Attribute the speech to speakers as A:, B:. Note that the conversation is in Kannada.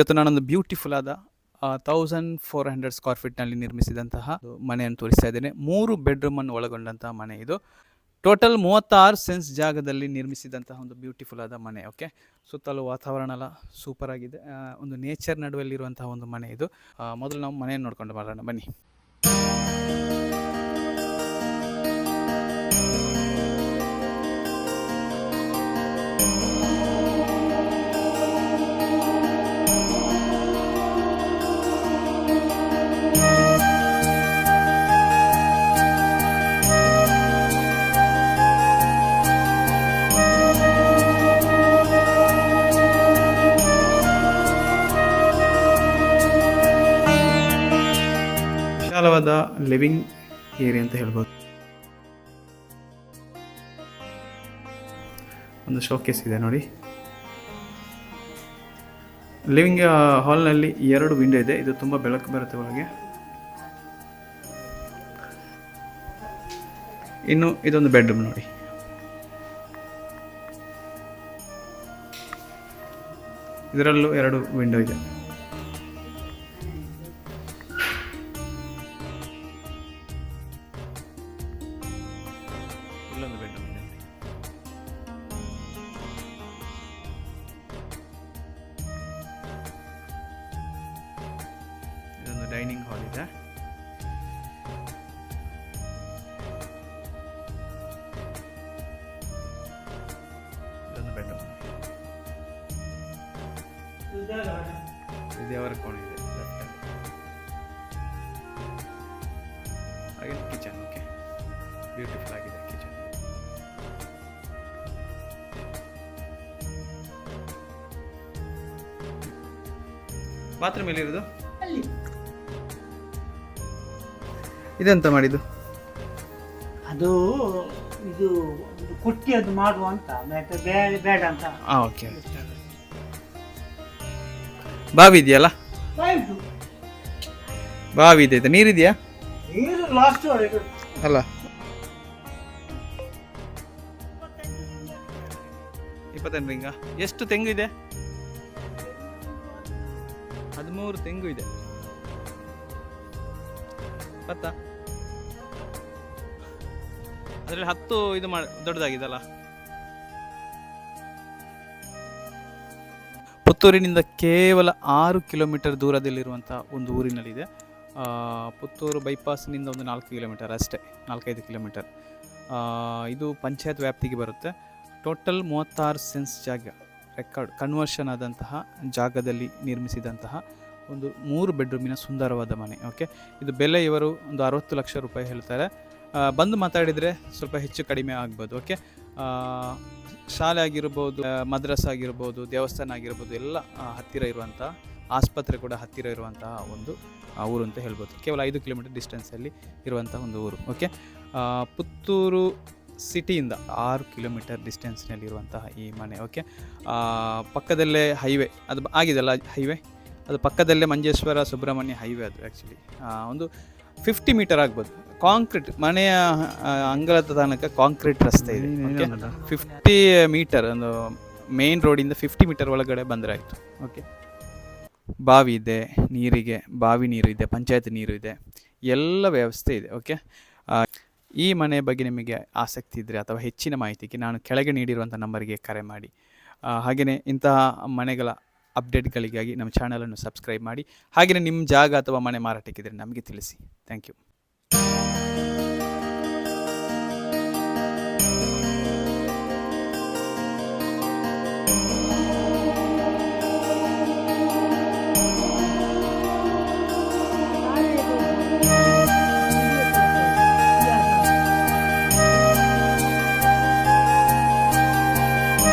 A: ಇವತ್ತು ನಾನೊಂದು ಬ್ಯೂಟಿಫುಲ್ ಆದ ತೌಸಂಡ್ ಫೋರ್ ಹಂಡ್ರೆಡ್ ಸ್ಕ್ವೇರ್ ಫೀಟ್ನಲ್ಲಿ ನಿರ್ಮಿಸಿದಂತಹ ಮನೆಯನ್ನು ತೋರಿಸ್ತಾ ಇದ್ದೇನೆ. ಮೂರು ಬೆಡ್ರೂಮನ್ನು ಒಳಗೊಂಡಂತಹ ಮನೆ ಇದು. ಟೋಟಲ್ ಮೂವತ್ತಾರು ಸೆನ್ಸ್ ಜಾಗದಲ್ಲಿ ನಿರ್ಮಿಸಿದಂತಹ ಒಂದು ಬ್ಯೂಟಿಫುಲ್ ಆದ ಮನೆ ಓಕೆ ಸುತ್ತಲೂ ವಾತಾವರಣ ಎಲ್ಲ ಸೂಪರ್ ಆಗಿದೆ. ಒಂದು ನೇಚರ್ ನಡುವಲ್ಲಿರುವಂತಹ ಒಂದು ಮನೆ ಇದು. ಮೊದಲು ನಾವು ಮನೆಯನ್ನು ನೋಡ್ಕೊಂಡು ಬರೋಣ ಬನ್ನಿ. ವಿಶಾಲವಾದ ಲಿವಿಂಗ್ ಏರಿಯಾ ಅಂತ ಹೇಳ್ಬೋದು. ಒಂದು ಶೋಕೇಸ್ ಇದೆ ನೋಡಿ. ಲಿವಿಂಗ್ ಹಾಲ್ನಲ್ಲಿ ಎರಡು ವಿಂಡೋ ಇದೆ. ಇದು ತುಂಬ ಬೆಳಕು ಬರುತ್ತೆ ಒಳಗೆ. ಇನ್ನು ಇದೊಂದು ಬೆಡ್ರೂಮ್ ನೋಡಿ. ಇದರಲ್ಲೂ ಎರಡು ವಿಂಡೋ ಇದೆ. ಇಲ್ಲೊಂದು ಬೆಡ್ರೂಮ್ ಇದೆ ನೋಡಿ ಇದೊಂದು ಡೈನಿಂಗ್ ಹಾಲ್ ಇದೆ. ಇದೊಂದು ಬೆಡ್ರೂಮ್ ಇದು ಅವರ ಕೋಣೆ ಇದೆ. left ಅಲ್ಲಿ. ಹಾಗೆ ಕಿಚನ್ ಓಕೆ ಬ್ಯೂಟಿಫುಲ್ ಆಗಿದೆ ಕಿಚನ್ ಬಾತ್ರೂಮ್ ಎಲ್ಲಿರೋದು? ಇದೆಂತ ಮಾಡಿದ್ದು?
B: ಅದು ಇದು ಕುಟ್ಟಿ ಅದು ಮಾಡುವ ಅಂತ ಬೇಡ ಬೇಡ ಅಂತ.
A: ಓಕೆ ಬಾವಿ ಇದೆಯಲ್ಲ?
B: ಆಯ್ತು
A: ಬಾವಿ ಇದೆ ಆಯ್ತಾ? ನೀರಿದೆಯಾ?
B: ನೀರು ಲಾಸ್ಟ್
A: ಅಲ್ಲ. ಇಪ್ಪತ್ತೆಂಟು ರಿಂಗ. ಎಷ್ಟು ತೆಂಗು ಇದೆ? ಹದಿಮೂರು ತೆಂಗು ಇದೆ. ಗೊತ್ತಾ ಅದರಲ್ಲಿ ಹತ್ತು ಇದು ಮಾಡಿ ದೊಡ್ಡದಾಗಿದೆಲ್ಲ ಪುತ್ತೂರಿನಿಂದ ಕೇವಲ ಆರು ಕಿಲೋಮೀಟರ್ ದೂರದಲ್ಲಿರುವಂಥ ಒಂದು ಊರಿನಲ್ಲಿದೆ. ಪುತ್ತೂರು ಬೈಪಾಸ್ನಿಂದ ಒಂದು ನಾಲ್ಕು ಕಿಲೋಮೀಟರ್ ಅಷ್ಟೇ, ನಾಲ್ಕೈದು ಕಿಲೋಮೀಟರ್. ಇದು ಪಂಚಾಯತ್ ವ್ಯಾಪ್ತಿಗೆ ಬರುತ್ತೆ. ಟೋಟಲ್ ಮೂವತ್ತಾರು ಸೆನ್ಸ್ ಜಾಗ. ರೆಕಾರ್ಡ್ ಕನ್ವರ್ಷನ್ ಆದಂತಹ ಜಾಗದಲ್ಲಿ ನಿರ್ಮಿಸಿದಂತಹ ಒಂದು ಮೂರು ಬೆಡ್ರೂಮಿನ ಸುಂದರವಾದ ಮನೆ ಓಕೆ ಇದು ಬೆಲೆ ಇವರು ಒಂದು ಅರವತ್ತು ಲಕ್ಷ ರೂಪಾಯಿ ಹೇಳ್ತಾರೆ. ಬಂದು ಮಾತಾಡಿದರೆ ಸ್ವಲ್ಪ ಹೆಚ್ಚು ಕಡಿಮೆ ಆಗ್ಬೋದು ಓಕೆ ಶಾಲೆ ಆಗಿರ್ಬೋದು ಮದ್ರಾಸ್ ಆಗಿರ್ಬೋದು, ದೇವಸ್ಥಾನ ಆಗಿರ್ಬೋದು, ಎಲ್ಲ ಹತ್ತಿರ ಇರುವಂಥ ಆಸ್ಪತ್ರೆ ಕೂಡ ಹತ್ತಿರ ಇರುವಂತಹ ಒಂದು ಊರು ಅಂತ ಹೇಳ್ಬೋದು. ಕೇವಲ ಐದು ಕಿಲೋಮೀಟರ್ ಡಿಸ್ಟೆನ್ಸಲ್ಲಿ ಇರುವಂಥ ಒಂದು ಊರು ಓಕೆ ಪುತ್ತೂರು ಸಿಟಿಯಿಂದ ಆರು ಕಿಲೋಮೀಟರ್ ಡಿಸ್ಟೆನ್ಸ್ನಲ್ಲಿರುವಂತಹ ಈ ಮನೆ ಓಕೆ ಪಕ್ಕದಲ್ಲೇ ಹೈವೇ ಅದು ಆಗಿದೆಲ್ಲ ಹೈವೇ? ಅದು ಪಕ್ಕದಲ್ಲೇ ಮಂಜೇಶ್ವರ ಸುಬ್ರಹ್ಮಣ್ಯ ಹೈವೇ ಅದು ಆ್ಯಕ್ಚುಲಿ ಒಂದು ಫಿಫ್ಟಿ ಮೀಟರ್ ಆಗ್ಬೋದು. ಕಾಂಕ್ರೀಟ್ ಮನೆಯ ಅಂಗಳದ ತನಕ ಕಾಂಕ್ರೀಟ್ ರಸ್ತೆ ಇದೆ ಓಕೆ ಫಿಫ್ಟಿ ಮೀಟರ್ ಒಂದು ಮೇನ್ ರೋಡಿಂದ ಫಿಫ್ಟಿ ಮೀಟರ್ ಒಳಗಡೆ ಬಂದರೆ ಆಯಿತು ಓಕೆ ಬಾವಿ ಇದೆ ನೀರಿಗೆ ಬಾವಿ ನೀರು ಇದೆ ಪಂಚಾಯತ್ ನೀರು ಇದೆ ಎಲ್ಲ ವ್ಯವಸ್ಥೆ ಇದೆ ಓಕೆ ಈ ಮನೆ ಬಗ್ಗೆ ನಿಮಗೆ ಆಸಕ್ತಿ ಇದ್ದರೆ ಅಥವಾ ಹೆಚ್ಚಿನ ಮಾಹಿತಿಗೆ ನಾನು ಕೆಳಗೆ ನೀಡಿರುವಂಥ ನಂಬರಿಗೆ ಕರೆ ಮಾಡಿ. ಹಾಗೆಯೇ ಇಂತಹ ಮನೆಗಳ ಅಪ್ಡೇಟ್ಗಳಿಗಾಗಿ ನಮ್ಮ ಚಾನಲನ್ನು ಸಬ್ಸ್ಕ್ರೈಬ್ ಮಾಡಿ. ಹಾಗೆಯೇ ನಿಮ್ಮ ಜಾಗ ಅಥವಾ ಮನೆ ಮಾರಾಟಕ್ಕಿದ್ರೆ ನಮಗೆ ತಿಳಿಸಿ. Thank you.